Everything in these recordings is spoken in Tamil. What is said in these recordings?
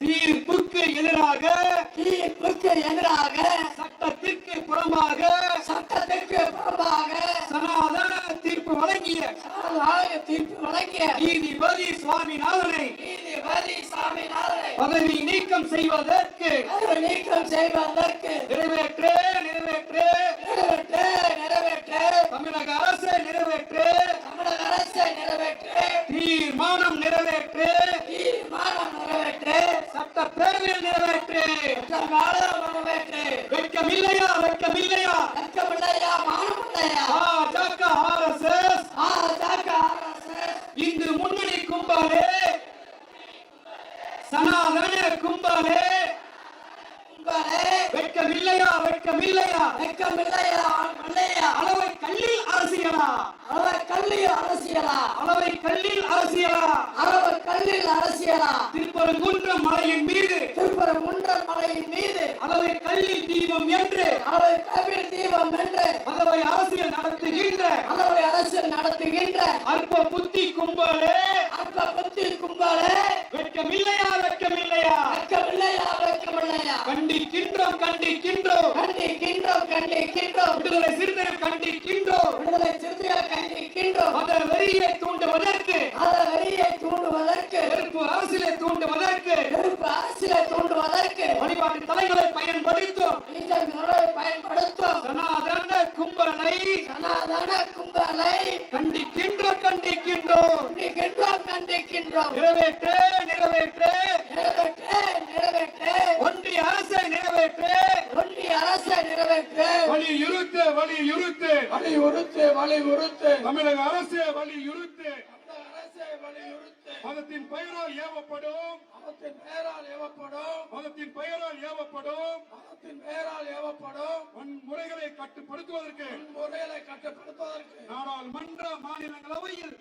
தீர்ப்புக்கு எதிராக தீர்ப்புக்கு எதிராக சட்டத்திற்கு புறம்பாக சட்டத்திற்கு புறம்பாக சனாதன தீர்ப்பு வழங்கிய தீர்ப்பு வழங்கிய நீதிபதி சுவாமிநாதனை நீதிபதி சாமிநாதனை பதவி நீக்கம் செய்வதற்கு நீக்கம் செய்வதற்கு நிறைவேற்று நிறைவேற்று. நிறைவேற்று நிறைவேற்று. தமிழக அரசு நிறைவேற்று. சட்டப்பேரவையில் நிறைவேற்று சட்டமானம் நிறைவேற்று வெட்கமில்லையா வெட்கமில்லையா வெட்கமில்லையா மானமில்லையா பாஜக ஆர்எஸ்எஸ் பாஜக அரசு இந்து முன்னணி கும்பலே சனாதன கும்பலே வெட்கமில்லையா? வெட்கமில்லையா? வெட்கமில்லையா? இல்லையா அளவை கல்லில் அரசியலா? அவர் கல்வி அரசியலா? அளவை கல்லில் அரசியலா? அவர் கல்லில் அரசியலா? திருப்பரங்குன்றம் மலையின் மீது திருப்பரங்குன்றம் அளவை கல்லில் தீபம் என்று அவர் கவிழ் தீபம் என்று மதவை அரசியல் நடத்துகின்ற அதவை அரசியல் நடத்துகின்ற அற்ப புத்தி கும்பலே அற்ப புத்தி கும்பலே. வெட்கமில்லையா வெட்கமில்லையா? வெட்கமில்லையா வெட்கமில்லையா? கண்டிக்கின்றோம் கண்டிக்கின்றோம். கண்டிக்கின்றோம் கண்டிக்கின்றோம். விடுதலை சிறுத்தைகள் கண்டிக்கின்றோம். விடுதலை சிறுத்தைகள் கண்டிக்கின்றோம். மத வெறியை தூண்டுவதற்கு. அத வெளியை தூண்டுவதற்கு. வெறுப்பு அரசியலை தூண்டுவதற்கு. வெறுப்பு அரசியலை தூண்டுவதற்கு. வழிபாட்டு தலைகளை சனாதன கும்பலை கண்டிக்கின்றோம். கண்டிக்கின்றோம் கண்டிக்கின்றோம். கண்டிக்கின்றோம் நிறைவேற்று நிறைவேற்று. நிறைவேற்று நிறைவேற்று. ஒன்றிய அரசை நிறைவேற்று. ஒன்றிய அரசை நிறைவேற்று. வலியுறுத்து வலியுறுத்து வலியுறுத்து வலியுறுத்து தமிழக அரசை வலியுறுத்து மதத்தின் பெயரால் ஏவப்படும். மதத்தின் பெயரால் ஏவப்படும். மதத்தின் பெயரால் ஏவப்படும். மதத்தின் பெயரால் ஏவப்படும். வன்முறைகளை கட்டுப்படுத்துவதற்கு. முறைகளை கட்டுப்படுத்துவதற்கு. நாடாளுமன்ற மாநிலங்களவையில்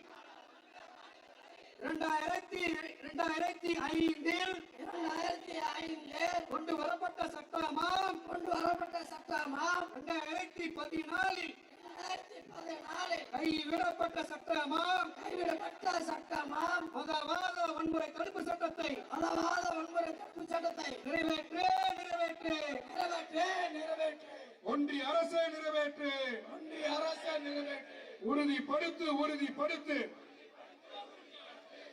இரண்டாயிரத்தி இரண்டாயிரத்தி ஐந்தில் இரண்டாயிரத்தி ஐந்தில் கொண்டு வரப்பட்ட சட்டமாம். கொண்டு வரப்பட்ட சட்டமாம். இரண்டாயிரத்தி பதினாலில் கைவிடப்பட்ட சட்டமாம். கைவிடப்பட்ட சட்டமாம். மதவாத வன்முறை தடுப்பு சட்டத்தை அளவாத வன்முறை தடுப்பு சட்டத்தை நிறைவேற்று நிறைவேற்று. நிறைவேற்று நிறைவேற்று. ஒன்றிய அரசை நிறைவேற்று. ஒன்றிய அரசை நிறைவேற்று. உறுதிப்படுத்து உறுதிப்படுத்து.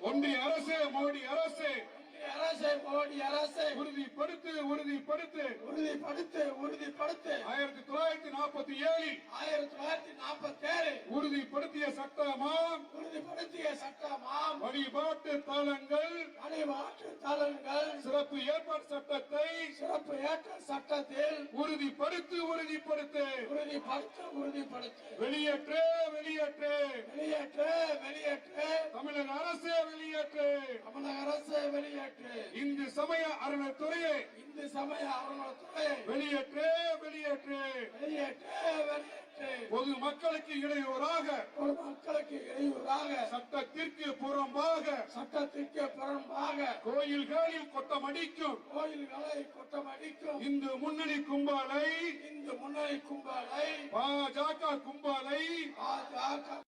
ஒன்றிய அரசு மோடி அரசு. அரசை மோடி அரசை. உறுதிப்படுத்து உறுதிப்படுத்து. உறுதிப்படுத்து உறுதிப்படுத்து. ஆயிரத்தி தொள்ளாயிரத்தி நாற்பத்தி ஏழில் ஆயிரத்தி தொள்ளாயிரத்தி நாற்பத்தி ஏழு உறுதிப்படுத்திய சட்டமாம். உறுதிப்படுத்திய சட்டமாம். வழிபாட்டு தலங்கள். வழிபாட்டு தலங்கள். சிறப்பு ஏற்பாடு சட்டத்தை சிறப்பு ஏற்ற சட்டத்தில் உறுதிப்படுத்து உறுதிப்படுத்து. உறுதிப்படுத்த உறுதிப்படுத்து. வெளியேற்று வெளியேற்று. வெளியேற்று வெளியேற்று. தமிழக அரசு வெளியேற்று. தமிழக அரசு வெளியேற்று. இந்து சமய அறநிலைத்துறையை இந்து சமய அறநிலையத்துறை வெளியேற்று வெளியேற்று. வெளியேற்று வெளியேற்று. பொது மக்களுக்கு இடையூறாக ஒரு மக்களுக்கு இடையூறாக சட்டத்திற்கு புறம்பாக சட்டத்திற்கு புறம்பாக கோயில்களில் கொட்டமடிக்கும் கோயில்களை கொட்டமடிக்கும் இந்து முன்னணி கும்பலை இந்து முன்னணி கும்பலை பாஜக கும்பலை பாஜக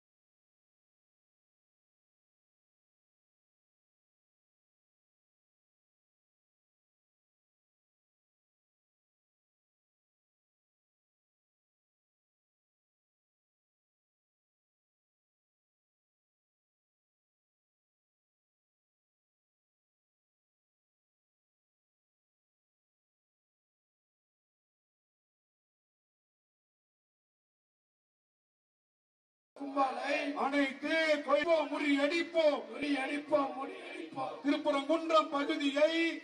கும்பலை. அனைத்து கொய்வோம் முறியடிப்போம். முறியடிப்போம் முறியடிப்போம். திருப்பரங்குன்றம் பகுதியை